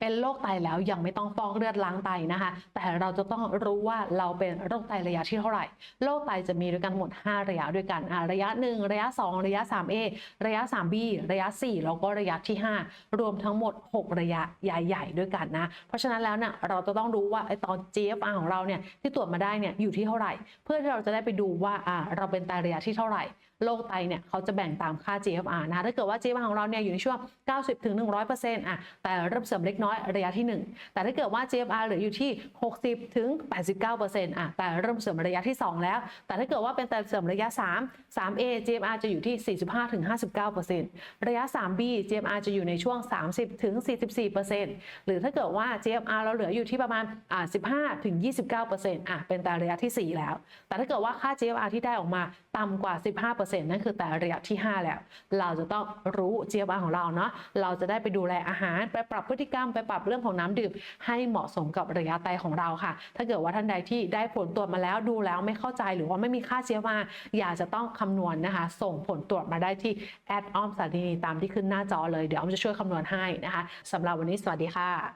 เป็นโรคไตแล้วยังไม่ต้องฟอกเลือดล้างไตนะคะ แต่เราจะต้องรู้ว่าเราเป็นโรคไตระยะที่เท่าไหร่ โรคไตจะมีด้วยกันหมด 5 ระยะด้วยกันอะระยะ 1 ระยะ 2 ระยะ 3A ระยะ 3B ระยะ 4 แล้วก็ระยะที่ 5 รวมทั้งหมด 6 ระยะใหญ่ ๆ ด้วยกันนะ เพราะฉะนั้นแล้วเนี่ยเราจะต้องรู้ว่าไอตอน GFR ของเราเนี่ยที่ตรวจมาได้เนี่ยอยู่ที่เท่าไหร่ เพื่อที่เราจะได้ไปดูว่าอ่าเราเป็นไตระยะที่เท่าไหร่โรคไตเนี่ยเขาจะแบ่งตามค่า GFR นะถ้าเกิดว่า GFR ของเราเนี่ยอยู่ในช่วง 90ถึง100%อะแต่เริ่มเสริมเล็กน้อย้อยระยะที่ 1 แต่ถ้าเกิดว่า GFR เหลืออยู่ที่ 60 ถึง 89%อะแต่เริ่มเสริมระยะที่ 2 แล้ว แต่ถ้าเกิดว่าเป็นไตเสริมระยะ 3 3A GFR จะอยู่ที่ 45 ถึง 59%ระยะ 3B GFR จะอยู่ในช่วง 30 ถึง 44%หรือถ้าเกิดว่า GFR เราเหลืออยู่ที่ประมาณอ่า15 ถึง 29%อะเป็นไตระยะที่ 4 แล้ว แต่ถ้าเกิดว่าค่า GFR ที่ได้ออกมาต่ำกว่า 15%นั่นคือแต่ระยะที่ 5 แล้ว เราจะต้องรู้ GFR ของเราเนาะเราจะได้ไปดูแลอาหารไปปรับพฤติกรรมไปปรับเรื่องของน้ำดื่มให้เหมาะสมกับระยะไตของเราค่ะ ถ้าเกิดว่าท่านใดที่ได้ผลตรวจมาแล้วดูแล้วไม่เข้าใจหรือว่าไม่มีค่าเชื้อยากจะต้องคำนวณนะคะ ส่งผลตรวจมาได้ที่แอดอ้อมสาธินีตามที่ขึ้นหน้าจอเลยเดี๋ยวอ้อมจะช่วยคำนวณให้นะคะสำหรับวันนี้สวัสดีค่ะ